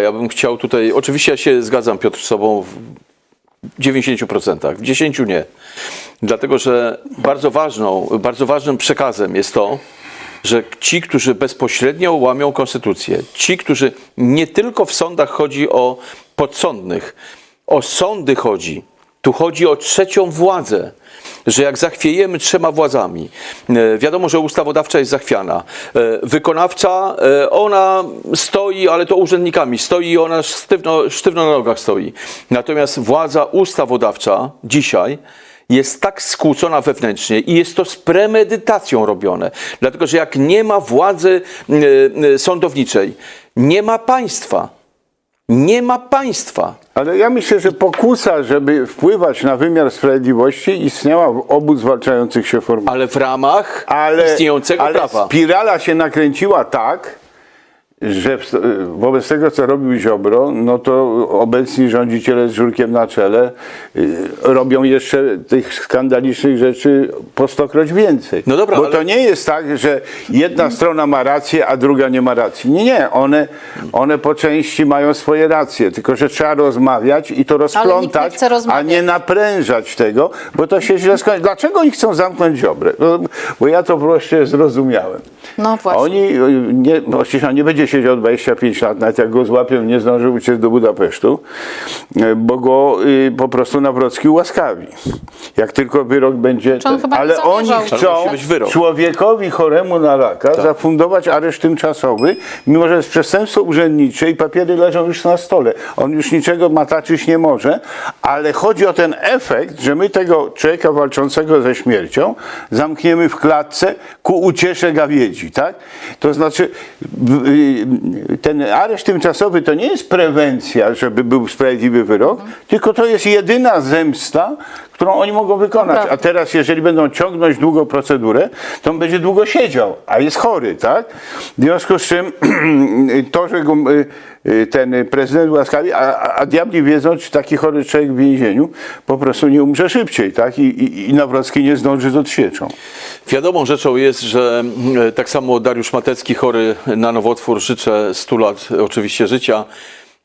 Ja bym chciał tutaj, oczywiście ja się zgadzam Piotr z sobą w 90%, w 10% nie. Dlatego, że bardzo, ważną, bardzo ważnym przekazem jest to, że ci, którzy bezpośrednio łamią konstytucję, ci, którzy nie tylko w sądach chodzi o podsądnych, o sądy chodzi, tu chodzi o trzecią władzę, że jak zachwiejemy trzema władzami, e, wiadomo, że ustawodawcza jest zachwiana, e, wykonawcza, e, ona stoi, ale to urzędnikami stoi i ona sztywno, sztywno na nogach stoi. Natomiast władza ustawodawcza dzisiaj jest tak skłócona wewnętrznie i jest to z premedytacją robione. Dlatego, że jak nie ma władzy sądowniczej, nie ma państwa. Nie ma państwa. Ale ja myślę, że pokusa, żeby wpływać na wymiar sprawiedliwości istniała w obu zwalczających się formach. Ale w ramach Ale, istniejącego ale prawa. spirala się nakręciła tak, że wobec tego, co robił Ziobro, no to obecni rządziciele z żurkiem na czele y, robią jeszcze tych skandalicznych rzeczy po stokroć więcej. No dobra, Bo ale- to nie jest tak, że jedna strona ma rację, a druga nie ma racji. Nie, nie. One, one po części mają swoje racje, tylko że trzeba rozmawiać i to nie rozplątać, chce a nie naprężać tego, bo to się źle skończy. Dlaczego oni chcą zamknąć Ziobrę? No, bo ja to wreszcie zrozumiałem. No właśnie. Oni, y, nie, no nie będzie siedział 25 lat, nawet jak go złapią, nie zdąży uciec do Budapesztu, y, bo go y, po prostu Nawrocki ułaskawi. Jak tylko wyrok będzie... Nie ale oni chcą człowiekowi choremu na raka Tak. zafundować areszt tymczasowy, mimo że jest przestępstwo urzędnicze i papiery leżą już na stole. On już niczego mataczyć nie może, ale chodzi o ten efekt, że my tego człowieka walczącego ze śmiercią zamkniemy w klatce ku uciesze gawiedzi, tak? To znaczy y, ten areszt tymczasowy to nie jest prewencja, żeby był sprawiedliwy wyrok, tylko to jest jedyna zemsta, którą oni mogą wykonać. Prawda. A teraz, jeżeli będą ciągnąć długo procedurę, to on będzie długo siedział, a jest chory, tak? W związku z czym to, że go y, y, ten prezydent łaskawi, a, a- a diabli wiedzą, czy taki chory człowiek w więzieniu po prostu nie umrze szybciej, tak? I, i, i Nawrocki nie zdąży z odświeczą. Wiadomą rzeczą jest, że e, tak samo Dariusz Matecki, chory na nowotwór, życzę 100 lat oczywiście życia,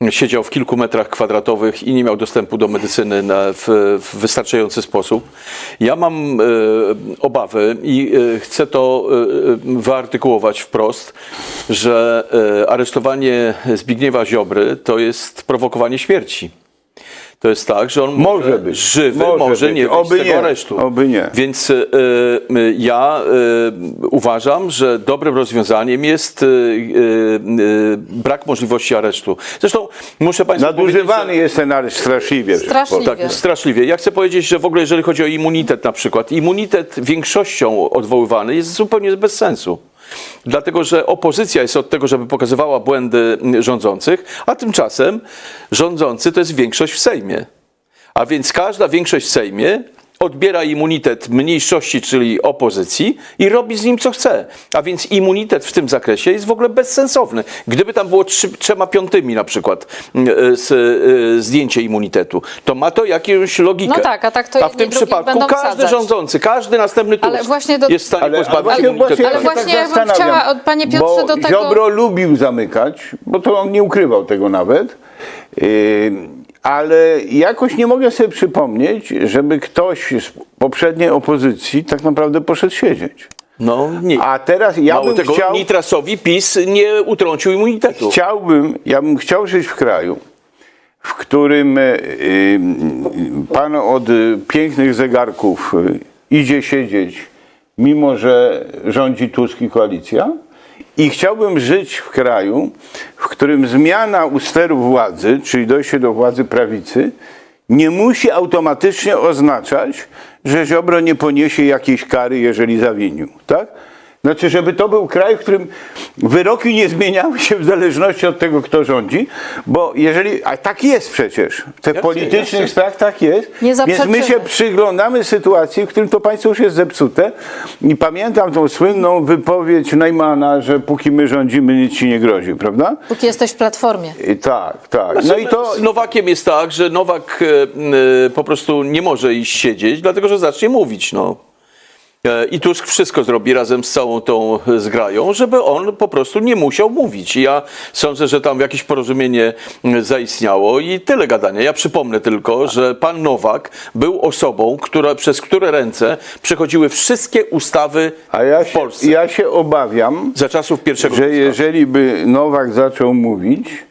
siedział w kilku metrach kwadratowych i nie miał dostępu do medycyny w, wystarczający sposób. Ja mam e, obawy i e, chcę to e, wyartykułować wprost, że aresztowanie Zbigniewa Ziobry to jest prowokowanie śmierci. To jest tak, że on Może może być. żywy Może może, być. nie Oby z tego nie. aresztu. Oby nie. Więc y, y, ja y, uważam, że dobrym rozwiązaniem jest y, y, y, brak możliwości aresztu. Zresztą muszę Państwu powiedzieć, Nadużywany jest ten areszt straszliwie. Straszliwie. tak, straszliwie. Ja chcę powiedzieć, że w ogóle jeżeli chodzi o immunitet na przykład, immunitet większością odwoływany jest zupełnie bez sensu. Dlatego, że opozycja jest od tego, żeby pokazywała błędy rządzących, a tymczasem rządzący to jest większość w Sejmie. A więc każda większość w Sejmie odbiera immunitet mniejszości, czyli opozycji i robi z nim co chce. A więc immunitet w tym zakresie jest w ogóle bezsensowny. Gdyby tam było trzy, trzema piątymi na przykład mm, z, y, zdjęcie immunitetu, to ma to jakąś logikę. No tak, a tak to A w tym przypadku będą każdy wsadzać. rządący, każdy następny Ale Tusk właśnie do- jest w stanie Ale, pozbawić właśnie, immunitetu. właśnie, ja Ale właśnie tak ja bym chciała od- panie Piotrze, bo do tego- Ziobro lubił zamykać, bo to on nie ukrywał tego nawet, yy, ale jakoś nie mogę sobie przypomnieć, żeby ktoś z poprzedniej opozycji tak naprawdę poszedł siedzieć. No nie. A teraz ja Mało bym tego, chciał... Nitrasowi PiS nie utrącił immunitetu. Chciałbym, ja bym chciał żyć w kraju, w którym e, y, pan od y, pięknych zegarków y, idzie siedzieć, mimo że rządzi Tusk i koalicja. I chciałbym żyć w kraju, w którym zmiana u steru władzy, czyli dojście do władzy prawicy, nie musi automatycznie oznaczać, że Ziobro nie poniesie jakiejś kary, jeżeli zawinił. Tak? Znaczy, żeby to był kraj, w którym wyroki nie zmieniały się w zależności od tego, kto rządzi, bo jeżeli, a tak jest przecież, w tych politycznych sprawach tak jest, Nie więc my się przyglądamy sytuacji, w którym to państwo już jest zepsute i pamiętam tą słynną wypowiedź Neumana, że póki my rządzimy, nic ci nie grozi, prawda? Póki jesteś w platformie. I tak, tak. No Znaczy, i to... Z Nowakiem jest tak, że Nowak e, po prostu nie może iść siedzieć, dlatego że zacznie mówić. No. E, I Tusk wszystko zrobi razem z całą tą e, zgrają, żeby on po prostu nie musiał mówić. I Ja sądzę, że tam jakieś porozumienie zaistniało i tyle gadania. Ja przypomnę tylko, że pan Nowak był osobą, która, przez które ręce przechodziły wszystkie ustawy A ja w się, Polsce ja się obawiam, za czasów pierwszego że Tuska. jeżeli by Nowak zaczął mówić,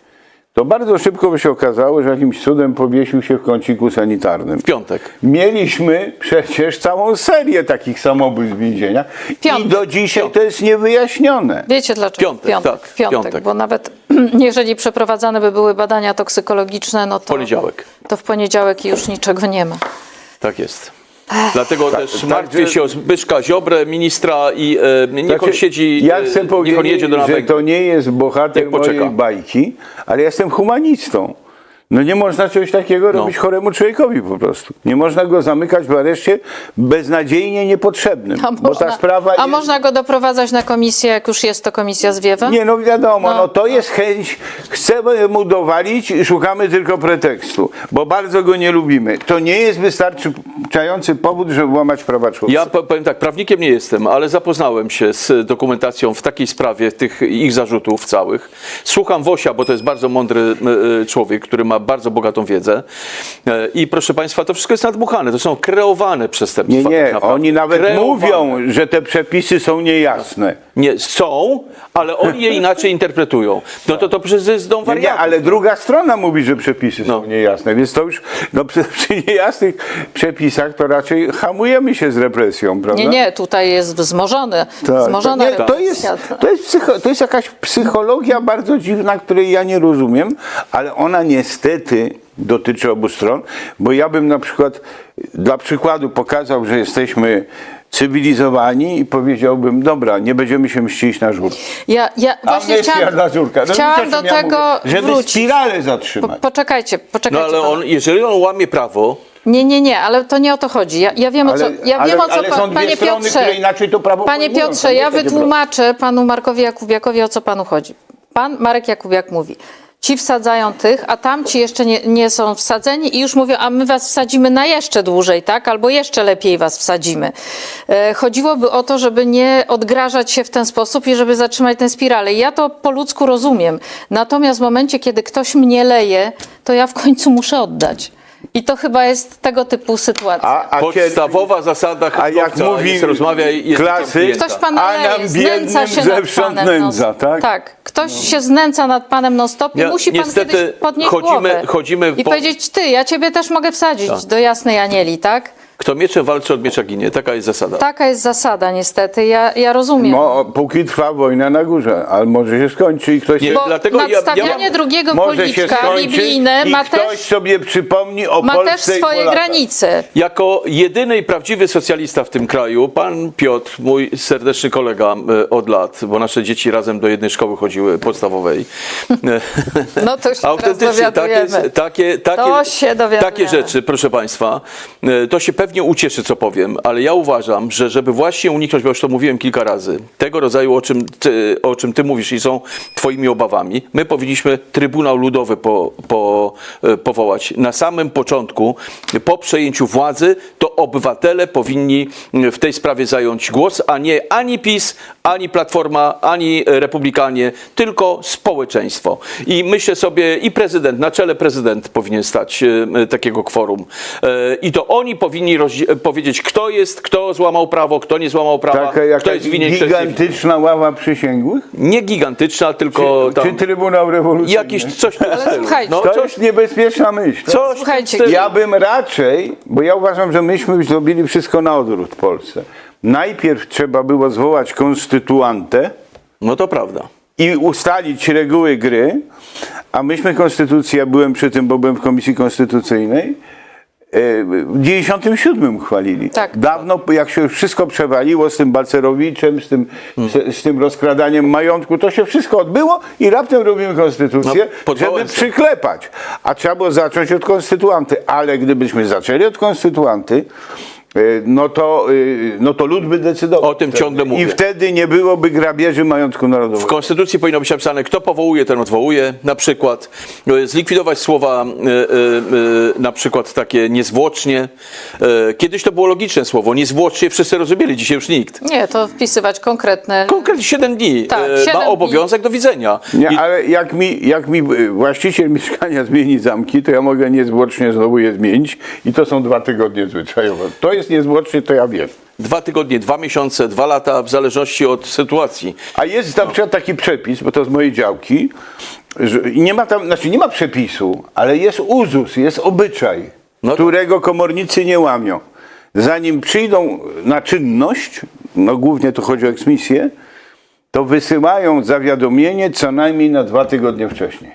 to bardzo szybko by się okazało, że jakimś cudem powiesił się w kąciku sanitarnym. W piątek. Mieliśmy przecież całą serię takich samobójstw w więzieniach i Piątek. do dzisiaj to jest niewyjaśnione. Wiecie dlaczego? Piątek, tak, w piątek, piątek. bo nawet jeżeli przeprowadzane by były badania toksykologiczne, no to, Poniedziałek. to w poniedziałek już niczego nie ma. Tak jest. Dlatego też tak, martwię że- się o Zbyszka Ziobrę, ministra i e, niech on Znaczy, siedzi, ja e, chcę niech powiedzieć, on jedzie do że to nie jest bohater mojej bajki, ale ja jestem humanistą. No nie można czegoś takiego No. robić choremu człowiekowi po prostu. Nie można go zamykać w areszcie beznadziejnie niepotrzebnym. A bo można, ta sprawa a jest... można go doprowadzać na komisję, jak już jest to komisja zwiewa? Nie, no wiadomo, no, No, to jest chęć, chcemy mu dowalić i szukamy tylko pretekstu, bo bardzo go nie lubimy. To nie jest wystarczający powód, żeby łamać prawa człowieka. Ja po- powiem tak, prawnikiem nie jestem, ale zapoznałem się z dokumentacją w takiej sprawie, tych ich zarzutów całych. Słucham Wosia, bo to jest bardzo mądry e, człowiek, który ma bardzo bogatą wiedzę. E, I proszę Państwa, to wszystko jest nadmuchane. To są kreowane przestępstwa. Nie, tak nie, naprawdę. oni nawet Kreowane. mówią, że te przepisy są niejasne. Nie, są, ale oni je inaczej interpretują. No to to przecież jest dom Nie, wariatów. nie, ale druga strona mówi, że przepisy No. są niejasne, więc to już no, przy, przy niejasnych przepisach to raczej hamujemy się z represją, prawda? Nie, nie, tutaj jest wzmożony. Tak, wzmożona nie, to, jest, to, jest psycho, to jest jakaś psychologia bardzo dziwna, której ja nie rozumiem, ale ona niestety dotyczy obu stron, bo ja bym na przykład dla przykładu pokazał, że jesteśmy cywilizowani i powiedziałbym, dobra, nie będziemy się mścić na żur. Ja, ja właśnie Amnestia chciałam, dla żurka. No chciałam wiecie, do ja tego mówię? Żeby wrócić. spiralę Po, zatrzymać. poczekajcie, No poczekajcie. ale on, jeżeli on łamie prawo, Nie, nie, nie, ale to nie o to chodzi. Ja, ja wiem, o co, Ale- ja ale- wiem, o co ale są pan, dwie panie strony, Piotrze. które inaczej to prawo Panie pojmują. Piotrze, ja wytłumaczę panu Markowi Jakubiakowi, o co panu chodzi. Pan Marek Jakubiak mówi, ci wsadzają tych, a tamci jeszcze nie, nie są wsadzeni i już mówią, a my was wsadzimy na jeszcze dłużej, tak? Albo jeszcze lepiej was wsadzimy. E, chodziłoby o to, żeby nie odgrażać się w ten sposób i żeby zatrzymać tę spiralę. Ja to po ludzku rozumiem. Natomiast w momencie, kiedy ktoś mnie leje, to ja w końcu muszę oddać. I to chyba jest tego typu sytuacja. A, a kiedy- podstawowa zasada A jak mówi jest rozmawiaj jest klasy-. Ktoś pana A leje, nam znęca się nad panem. nędza, tak? tak. Ktoś się znęca nad panem non stop i Ja- musi pan niestety kiedyś podnieść chodzimy- głowę chodzimy i po- powiedzieć, ty, ja ciebie też mogę wsadzić do jasnej anieli, tak? Kto mieczem walczy, od miecza ginie. Taka jest zasada. Taka jest zasada niestety, ja, ja rozumiem. No, póki trwa wojna na górze, ale może się skończy i ktoś Nie, Bo dlatego ja- nadstawianie ja- drugiego może się policzka skończy biblijne i ma ktoś też, sobie przypomni o ma Polsce też i swoje Polakach. granice. Jako jedyny i prawdziwy socjalista w tym kraju, pan Piotr, mój serdeczny kolega e, od lat, bo nasze dzieci razem do jednej szkoły chodziły podstawowej. No to się teraz Autentycznie, takie, dowiadujemy. takie, takie, To się dowiadujemy. takie rzeczy, proszę Państwa, e, to się pewnie ucieszy, co powiem, ale ja uważam, że żeby właśnie uniknąć, bo już to mówiłem kilka razy, tego rodzaju, o czym ty, o czym ty mówisz i są Twoimi obawami, my powinniśmy Trybunał Ludowy po, po, e, powołać. Na samym początku, po przejęciu władzy, to obywatele powinni w tej sprawie zająć głos, a nie ani PiS, ani Platforma, ani Republikanie, tylko społeczeństwo. I myślę sobie, i prezydent, na czele prezydent powinien stać e, takiego kworum. E, I to oni powinni powiedzieć, kto jest, kto złamał prawo, kto nie złamał prawa, Taka kto jest winien, gigantyczna ława przysięgłych? Nie gigantyczna, tylko Czy tam Trybunał Rewolucyjny? jakiś coś Ale słuchajcie, No, To coś, jest niebezpieczna myśl. coś Słuchajcie. Ja bym raczej, bo ja uważam, że myśmy zrobili wszystko na odwrót w Polsce. Najpierw trzeba było zwołać konstytuantę No to prawda. i ustalić reguły gry, a myśmy konstytucję, byłem przy tym, bo byłem w Komisji Konstytucyjnej, e, w 97 uchwalili. Tak. Dawno, jak się już wszystko przewaliło z tym Balcerowiczem, z tym, z, z tym rozkradaniem majątku, to się wszystko odbyło i raptem robimy konstytucję, No, żeby przyklepać. A trzeba było zacząć od konstytuanty. Ale gdybyśmy zaczęli od konstytuanty, no to, y, no to lud by decydował. O tym ciągle mówię. I wtedy nie byłoby grabieży majątku W narodowego. Konstytucji powinno być napisane, kto powołuje, ten odwołuje. Na przykład e, zlikwidować słowa e, e, e, na przykład takie niezwłocznie. E, Kiedyś to było logiczne słowo, niezwłocznie wszyscy rozumieli, dzisiaj już nikt. Nie, to wpisywać konkretne. Konkretnie 7 dni Tak, e, siedem ma dni. obowiązek do widzenia. Nie, I- ale jak mi, jak mi właściciel mieszkania zmieni zamki, to ja mogę niezwłocznie znowu je zmienić i to są dwa tygodnie zwyczajowo. To jest niezwłocznie, to ja wiem. Dwa tygodnie, dwa miesiące, dwa lata, w zależności od sytuacji. A jest na przykład taki przepis, bo to z mojej działki, że i nie ma tam, znaczy nie ma przepisu, ale jest uzus, jest obyczaj, No to- którego komornicy nie łamią. Zanim przyjdą na czynność, no głównie tu chodzi o eksmisję, to wysyłają zawiadomienie co najmniej na dwa tygodnie wcześniej.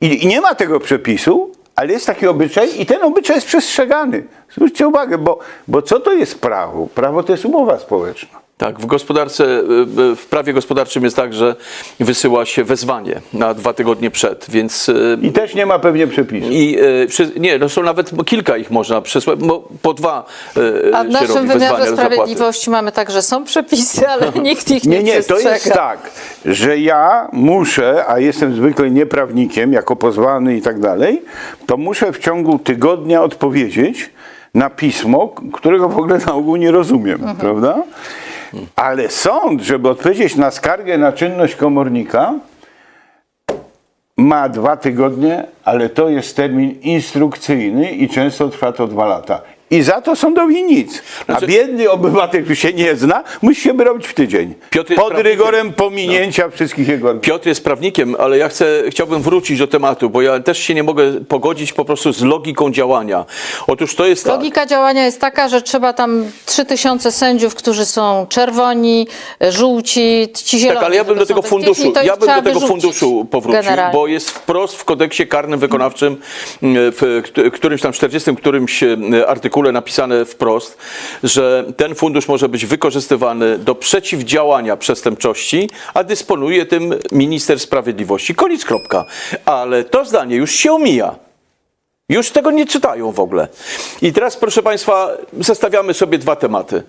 I, I nie ma tego przepisu, ale jest taki obyczaj i ten obyczaj jest przestrzegany. Zwróćcie uwagę, bo, bo co to jest prawo? Prawo to jest umowa społeczna. Tak, w gospodarce, y, y, w prawie gospodarczym jest tak, że wysyła się wezwanie na dwa tygodnie przed, więc y, I też nie ma pewnie przepisu. I e, wszy- nie, no są nawet kilka ich można przesłać, bo po dwa e, A w naszym wymiarze sprawiedliwości mamy tak, że są przepisy, ale nikt ich nie, Nie, nie, to przestrzega. jest tak, że ja muszę, a jestem zwykle nieprawnikiem, jako pozwany i tak dalej, to muszę w ciągu tygodnia odpowiedzieć na pismo, którego w ogóle na ogół nie rozumiem, prawda? Ale sąd, żeby odpowiedzieć na skargę na czynność komornika, ma dwa tygodnie, ale to jest termin instrukcyjny i często trwa to dwa lata. I za to sądowi nic. A Znaczy- biedny obywatel, który się nie zna, musi się robić w tydzień. Piotr jest Pod prawnikiem. rygorem pominięcia wszystkich jego... Piotr jest prawnikiem, ale ja chcę, chciałbym wrócić do tematu, bo ja też się nie mogę pogodzić po prostu z logiką działania. Otóż to jest tak, Logika działania jest taka, że trzeba tam 3000 sędziów, którzy są czerwoni, żółci, ci zieloni. tak ale ja bym do tego funduszu, ja bym do tego funduszu powrócił, generalnie. bo jest wprost w kodeksie karnym wykonawczym, mm, w kt- którymś tam 40 którymś e, artykule napisane wprost, że ten fundusz może być wykorzystywany do przeciwdziałania przestępczości, a dysponuje tym minister sprawiedliwości. Koniec, kropka. Ale to zdanie już się omija. Już tego nie czytają w ogóle. I teraz, proszę Państwa, zestawiamy sobie dwa tematy.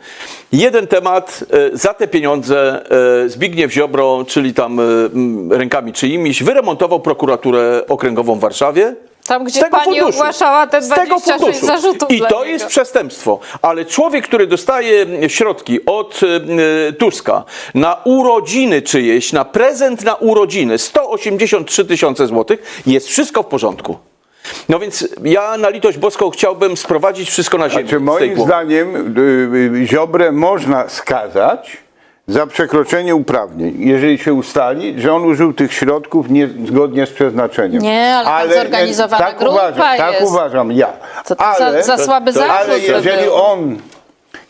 Jeden temat, e, za te pieniądze e, Zbigniew Ziobro, czyli tam e, rękami czyimiś, wyremontował prokuraturę okręgową w Warszawie. Tam, gdzie tego pani funduszu. ogłaszała te Z tego 26 funduszu. zarzutów I dla to niego. jest przestępstwo. Ale człowiek, który dostaje środki od e, Tuska na urodziny czyjeś, na prezent na urodziny 183 tysiące złotych, jest wszystko w porządku. No więc ja na litość boską chciałbym sprowadzić wszystko na ziemię. Znaczy, moim zdaniem y, y, Ziobrę można skazać za przekroczenie uprawnień, jeżeli się ustali, że on użył tych środków niezgodnie z przeznaczeniem. Nie, ale tam zorganizowana tak grupa uważam, Tak jest. uważam ja. To- to za- za słaby to- zarzut Ale jeżeli był. on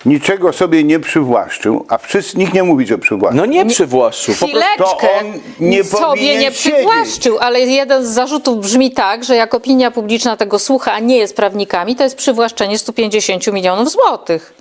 niczego sobie nie przywłaszczył, a wszyscy, nikt nie mówi, że przywłaszczył. No nie przywłaszczył. Po prostu Chwileczkę, to on nie sobie nie siedzieć. przywłaszczył, ale jeden z zarzutów brzmi tak, że jak opinia publiczna tego słucha, a nie jest prawnikami, to jest przywłaszczenie 150 milionów złotych.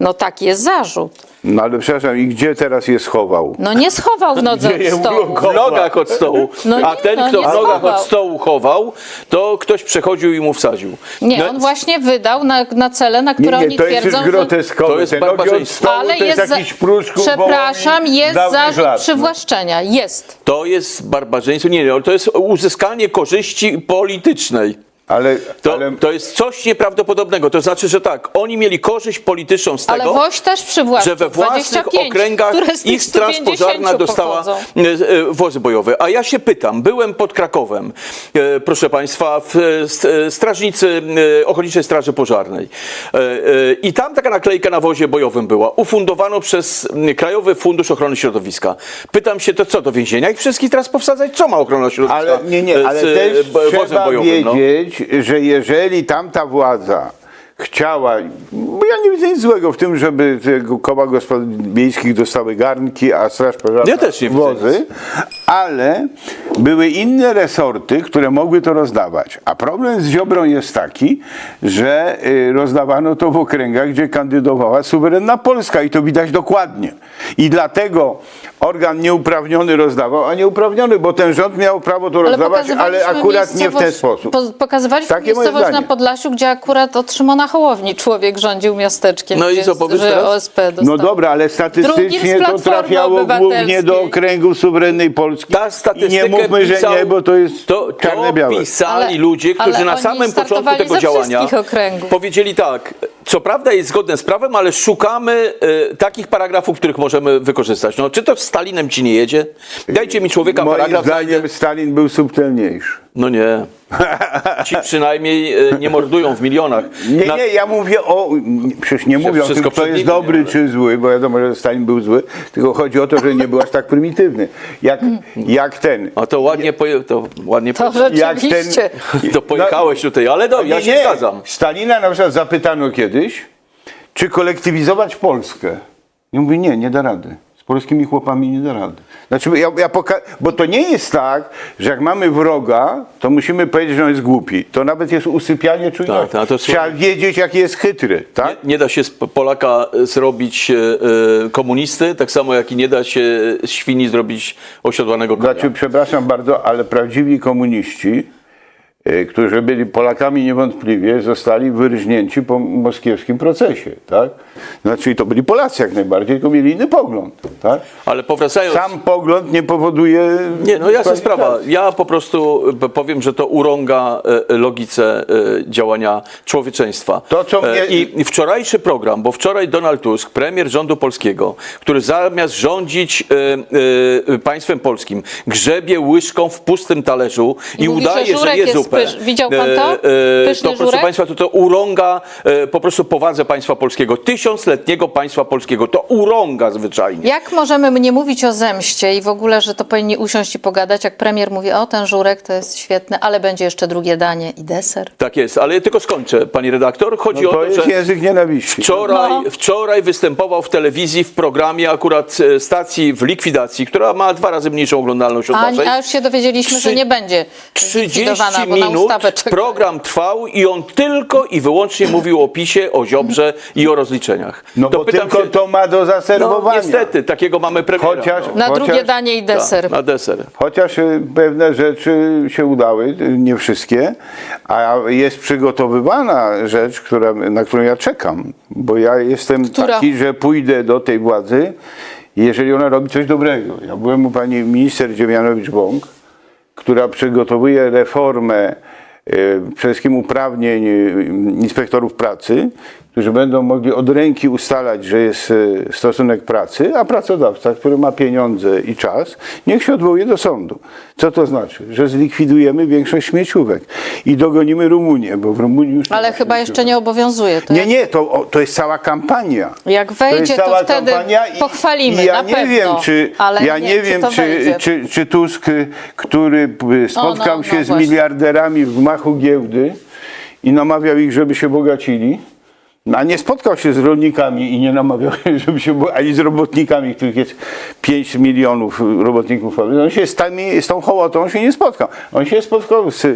No taki jest zarzut. No ale przepraszam, i gdzie teraz je schował? No nie schował w nodze Gdzie je od stołu. w nogach od stołu. No a nie, ten, no kto nie w nogach schował. od stołu chował, to ktoś przechodził i mu wsadził. Nie, No, on właśnie wydał na, na cele, na Nie, które nie, oni to jest twierdzą, już że... groteskowe. To jest Te nogi od barbarzyństwo. stołu Ale to jest, jest, za... jakiś pruszków przepraszam, jest dawnych zarzut lat. przywłaszczenia. Jest. To jest barbarzyństwo. Nie, nie, to jest uzyskanie korzyści politycznej. Ale, To, ale to jest coś nieprawdopodobnego. To znaczy, że tak, oni mieli korzyść polityczną z Ale tego, Woś też że we własnych 25, okręgach ich straż 150 pożarna dostała pochodzą. e, e, wozy bojowe. A ja się pytam, byłem pod Krakowem, e, proszę Państwa, w st- strażnicy Ochotniczej Straży Pożarnej. I tam taka naklejka na wozie bojowym była. Ufundowano przez Krajowy Fundusz Ochrony Środowiska. Pytam się, to co, do więzienia ich wszystkich teraz powsadzać? Co ma ochrona środowiska Ale nie, nie, ale z też wozem trzeba bojowym? No? Wiedzieć, że jeżeli tamta władza chciała, bo ja nie widzę nic złego w tym, żeby te koła gospodyń miejskich dostały garnki, a straż pożarna Ja też nie wozy, ale były inne resorty, które mogły to rozdawać. A problem z Ziobrą jest taki, że y, rozdawano to w okręgach, gdzie kandydowała suwerenna Polska i to widać dokładnie. I dlatego organ nieuprawniony rozdawał, a nieuprawniony, bo ten rząd miał prawo to rozdawać, ale akurat nie w ten sposób. Po, pokazywaliśmy Takie moje miejscowość na zdanie. Podlasiu, gdzie akurat otrzymano na Hołowni człowiek rządził miasteczkiem, No i co powiesz teraz? OSP dostał. No dobra, ale statystycznie to trafiało głównie do okręgu suwerennej Polski. Ta I statystykę nie mówmy, że pisał- nie, bo to jest to, czarne-białe. To pisali Ale- ludzie, którzy na samym początku tego działania powiedzieli tak, co prawda jest zgodne z prawem, ale szukamy e, takich paragrafów, których możemy wykorzystać. No, czy to z Stalinem ci nie jedzie? Dajcie mi człowieka Moim paragraf. zdaniem Stalin był subtelniejszy. No nie. Ci przynajmniej e, nie mordują w milionach. Nie, Na- nie, ja mówię o. Przecież nie mówię o tym, kto jest dobry nie? czy zły, bo wiadomo, że Stalin był zły, tylko chodzi o to, że nie był aż tak prymitywny. Jak, jak ten. A to ładnie, poje, to ładnie To poje- Jak ten. rzeczywiście. to pojechałeś tutaj, ale no, ja Nie, się zgadzam. Stalina na przykład zapytano kiedyś, czy kolektywizować Polskę. I mówi, nie, nie da rady. Z polskimi chłopami nie da rady. Znaczy, ja, ja bo to nie jest tak, że jak mamy wroga, to musimy powiedzieć, że on jest głupi. To nawet jest usypianie czujności. Tak, tak, Trzeba wiedzieć, jaki jest chytry. Tak? Nie, nie da się z Polaka zrobić e, e, komunisty, tak samo jak i nie da się z świni zrobić osiodłanego konia. Znaczy, przepraszam bardzo, ale prawdziwi komuniści, y, którzy byli Polakami niewątpliwie, zostali wyrżnięci po moskiewskim procesie, tak? Znaczy, to byli Polacy jak najbardziej, tylko mieli inny pogląd, tak? Ale powracając... Sam pogląd nie powoduje... Nie, no jasna sprawa. dyskwalifikacji. Ja po prostu powiem, że to urąga e, logice e, działania człowieczeństwa. To, co mnie- E, I i wczorajszy program, bo wczoraj Donald Tusk, premier rządu polskiego, który zamiast rządzić państwem polskim, grzebie łyżką w pustym talerzu i, I mówi, udaje, że że, jest pysz- widział pan to? E, Pyszny to proszę państwa, to, to urąga e, po prostu powadze państwa polskiego. Tysiącletniego państwa polskiego. To urąga zwyczajnie. Jak możemy nie mówić o zemście i w ogóle, że to powinni usiąść i pogadać, jak premier mówi, o ten żurek to jest świetny, ale będzie jeszcze drugie danie i deser. Tak jest, ale tylko skończę, pani redaktor. Chodzi No o to to, jest że... język nienawiści. Wczoraj, No. wczoraj występował w telewizji w programie akurat e, stacji w likwidacji, która ma dwa razy mniejszą oglądalność od naszej. a już się dowiedzieliśmy, Trzy- że nie będzie 30 zlikwidowana, bo na minut program trwał i on tylko i wyłącznie mówił o PiSie, o Ziobrze i o rozliczeniach. No bo pytam tylko to ma do no, zaserwowania. niestety, takiego mamy premiera. Chociaż- no. Na Chociaż- drugie danie i deser. Tak, na deser. Chociaż y, pewne rzeczy się udały, nie wszystkie, a jest przygotowywana rzecz, która, na którą ja czekam, bo ja jestem Która? taki, że pójdę do tej władzy, jeżeli ona robi coś dobrego. Ja byłem u pani minister Dziewianowicz-Bąk, która przygotowuje reformę y, przede wszystkim uprawnień y, inspektorów pracy, którzy będą mogli od ręki ustalać, że jest y, stosunek pracy, a pracodawca, który ma pieniądze i czas, niech się odwołuje do sądu. Co to znaczy? Że zlikwidujemy większość śmieciówek i dogonimy Rumunię, bo w Rumunii już nie Ale chyba jeszcze nie obowiązuje. To Nie, nie, to, to jest cała kampania. Jak To wejdzie, to, cała wtedy i- pochwalimy, i ja nie pewno. Wiem, czy, ja nie, wiem, to czy, czy, czy Tusk, który spotkał no, się no z właśnie. miliarderami w gmachu giełdy i namawiał ich, żeby się bogacili, a nie spotkał się z rolnikami i nie namawiał, żeby się, bo- ani z robotnikami, których jest 5 milionów robotników fabryk. On się z, tymi, z tą hołotą się nie spotkał. On się spotkał z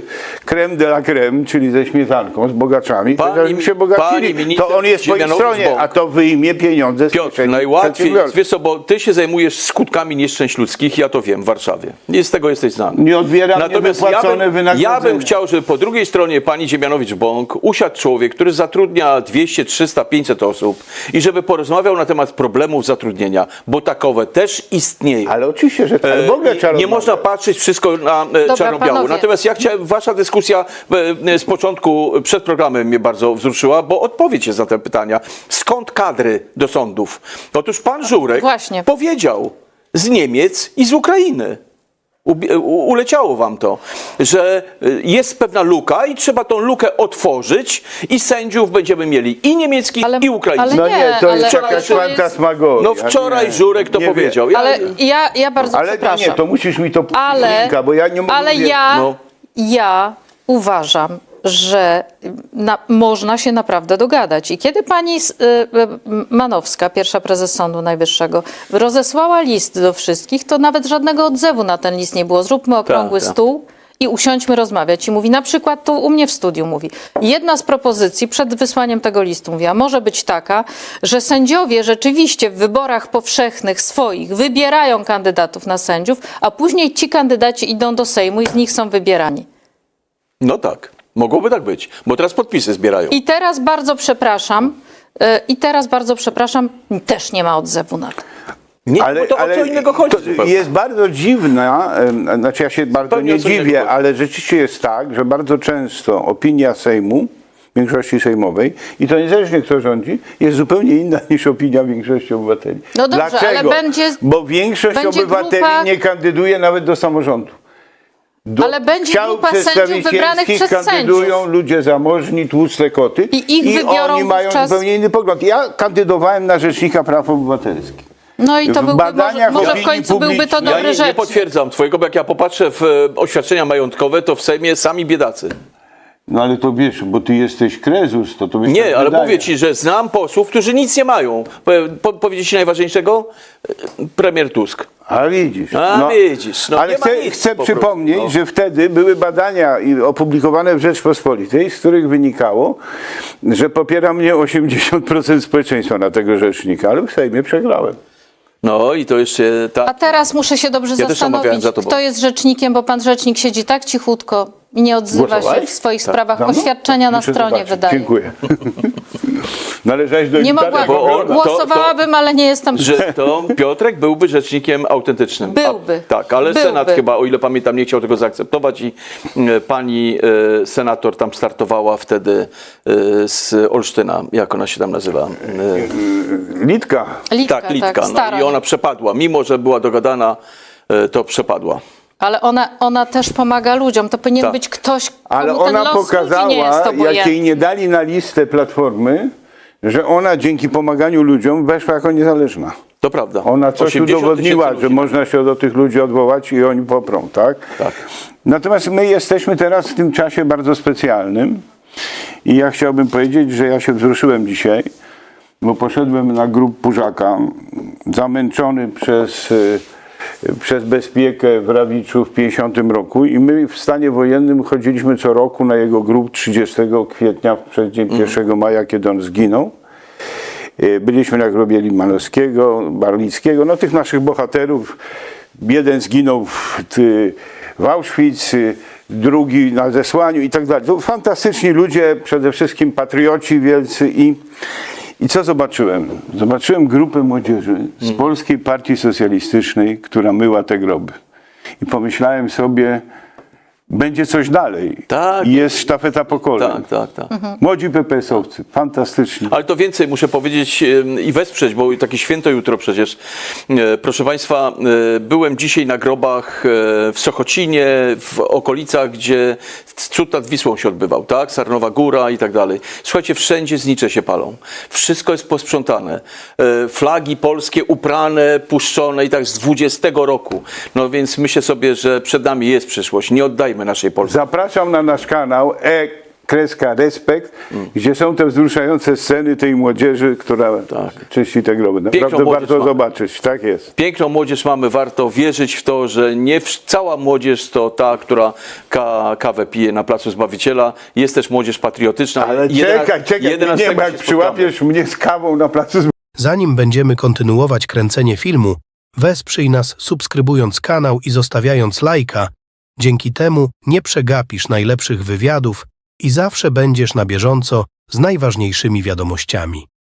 creme de la creme, czyli ze śmietanką, z bogaczami, żeby się bogacili. To on jest po ich stronie, a to wyjmie pieniądze z Piotr, najłatwiej, wiesz co, bo ty się zajmujesz skutkami nieszczęść ludzkich, ja to wiem, w Warszawie. I z tego jesteś znany. Nie odbieram Natomiast ja bym, ja bym chciał, żeby po drugiej stronie pani Ziemianowicz-Bąk usiadł człowiek, który zatrudnia 200, 300, 500 osób i żeby porozmawiał na temat problemów zatrudnienia, bo takowe też istnieją. Ale oczywiście, że tak. Ale w ogóle E, trzeba nie rozmawiać. można patrzeć wszystko na e, czarno-biało. panowie. Natomiast ja chciałem, wasza dyskusja e, z początku, przed programem mnie bardzo wzruszyła, bo odpowiedź jest na te pytania. Skąd kadry do sądów? Otóż pan Żurek Właśnie. powiedział z Niemiec i z Ukrainy. Uleciało wam to, że y, jest pewna luka i trzeba tą lukę otworzyć i sędziów będziemy mieli i niemieckich, Ale- i ukraińskich. No Nie, nie, to ale- jest ale jakaś fantasmagoria. No wczoraj Nie, Żurek to nie powiedział. Ja, Ale ja, ja bardzo Ale przepraszam. nie, to musisz mi to puścić ale, linka, bo ja nie mogę ale ja, No. ja uważam, że na, można się naprawdę dogadać. I kiedy pani y, y, Manowska, pierwsza prezes Sądu Najwyższego, rozesłała list do wszystkich, to nawet żadnego odzewu na ten list nie było. Zróbmy okrągły Tak, tak. stół. I usiądźmy rozmawiać. I mówi, na przykład tu u mnie w studiu mówi, jedna z propozycji przed wysłaniem tego listu mówiła, może być taka, że sędziowie rzeczywiście w wyborach powszechnych swoich wybierają kandydatów na sędziów, a później ci kandydaci idą do Sejmu i z nich są wybierani. No tak. Mogłoby tak być, bo teraz podpisy zbierają. I teraz bardzo przepraszam, y, i teraz bardzo przepraszam, też nie ma odzewu na to. Nie, bo to o co innego chodzi. jest bardzo dziwna, znaczy ja się bardzo nie dziwię, ale rzeczywiście jest tak, że bardzo często opinia Sejmu, większości sejmowej, i to niezależnie kto rządzi, jest zupełnie inna niż opinia większości obywateli. No dobrze, Dlaczego? ale będzie- Bo większość będzie obywateli grupa- nie kandyduje nawet do samorządu. Do Ale będzie grupa sędziów wybranych przez kandydują sędziów. ludzie zamożni, tłuste koty I ich wybiorą oni mają wówczas- zupełnie inny pogląd. Ja kandydowałem na Rzecznika Praw Obywatelskich. No i to W byłby, może, badaniach może w opinii końcu byłby to publicznej- Ja dobry nie, nie rzecz. potwierdzam twojego, bo jak ja popatrzę w e, oświadczenia majątkowe, to w Sejmie sami biedacy. No ale to wiesz, bo ty jesteś krezus, to to Nie, tak ale wydaje. mówię ci, że znam posłów, którzy nic nie mają. Po, po, powiedzieć ci najważniejszego? Premier Tusk. A widzisz. A, widzisz, no ale nie ma chcę, nic chcę po prostu, przypomnieć, no. że wtedy były badania i opublikowane w Rzeczpospolitej, z których wynikało, że popiera mnie 80% społeczeństwa na tego rzecznika, ale w Sejmie przegrałem. No i to jeszcze A tak. teraz muszę się dobrze też omawiałem zastanowić, za tobą. kto jest rzecznikiem, bo pan rzecznik siedzi tak cichutko i nie odzywa się w swoich Tak. sprawach. Mną? Oświadczenia na Muszę stronie zobaczyć. wydaje. Dziękuję. Należałeś do Nie elitary mogła, Bo on- to- głosowałabym, ale nie jestem Że to Piotrek byłby rzecznikiem autentycznym. Byłby. A, tak, ale Byłby. Senat chyba, o ile pamiętam, nie chciał tego zaakceptować i e, pani e, senator tam startowała wtedy e, z Olsztyna, jak ona się tam nazywa. E, Litka. Litka, tak, Litka. no, stara. I ona przepadła. Mimo, że była dogadana, e, to przepadła. Ale ona, ona też pomaga ludziom. To powinien Tak. być ktoś, komu Ale ten ona los ludzi nie jest pokazała, jak obojętny. jej nie dali na listę platformy, że ona dzięki pomaganiu ludziom weszła jako niezależna. To prawda. Ona coś 80 udowodniła, że można się do tych ludzi odwołać i oni poprą, tak? Tak. Natomiast my jesteśmy teraz w tym czasie bardzo specjalnym i ja chciałbym powiedzieć, że ja się wzruszyłem dzisiaj, bo poszedłem na grób Pużaka, zamęczony przez, y, przez bezpiekę w Rawiczu w 50 roku i my w stanie wojennym chodziliśmy co roku na jego grób 30 kwietnia, w przeddzień 1 maja, kiedy on zginął. Y, Byliśmy na grobie Limanowskiego, Barlickiego, no tych naszych bohaterów. Jeden zginął w, w Auschwitz, y, drugi na zesłaniu i tak dalej. To fantastyczni ludzie, przede wszystkim patrioci wielcy i, i co zobaczyłem? Zobaczyłem grupę młodzieży z Polskiej Partii Socjalistycznej, która myła te groby. I pomyślałem sobie, będzie coś dalej. Tak. I Jest sztafeta pokoleń. Tak, tak, tak. Młodzi PPS-owcy, fantastyczni. Ale to więcej muszę powiedzieć i wesprzeć, bo takie święto jutro przecież. E, Proszę Państwa, e, byłem dzisiaj na grobach e, w Sochocinie, w okolicach, gdzie cud nad Wisłą się odbywał, tak? Sarnowa Góra i tak dalej. Słuchajcie, wszędzie znicze się palą. Wszystko jest posprzątane. E, Flagi polskie uprane, puszczone i tak z 20 roku. No więc myślę sobie, że przed nami jest przyszłość. Nie oddajmy naszej Polski. Zapraszam na nasz kanał e kreska respekt, gdzie są te wzruszające sceny tej młodzieży, która czyści te groby. Naprawdę warto mamy. zobaczyć, tak jest. Piękną młodzież mamy, warto wierzyć w to, że nie cała młodzież to ta, która ka, kawę pije na Placu Zbawiciela. Jest też młodzież patriotyczna. Ale Jedyna- czekaj, czekaj, 11 nie, bo jak spotkamy. przyłapiesz mnie z kawą na placu Zanim będziemy kontynuować kręcenie filmu, wesprzyj nas subskrybując kanał i zostawiając lajka. Dzięki temu nie przegapisz najlepszych wywiadów i zawsze będziesz na bieżąco z najważniejszymi wiadomościami.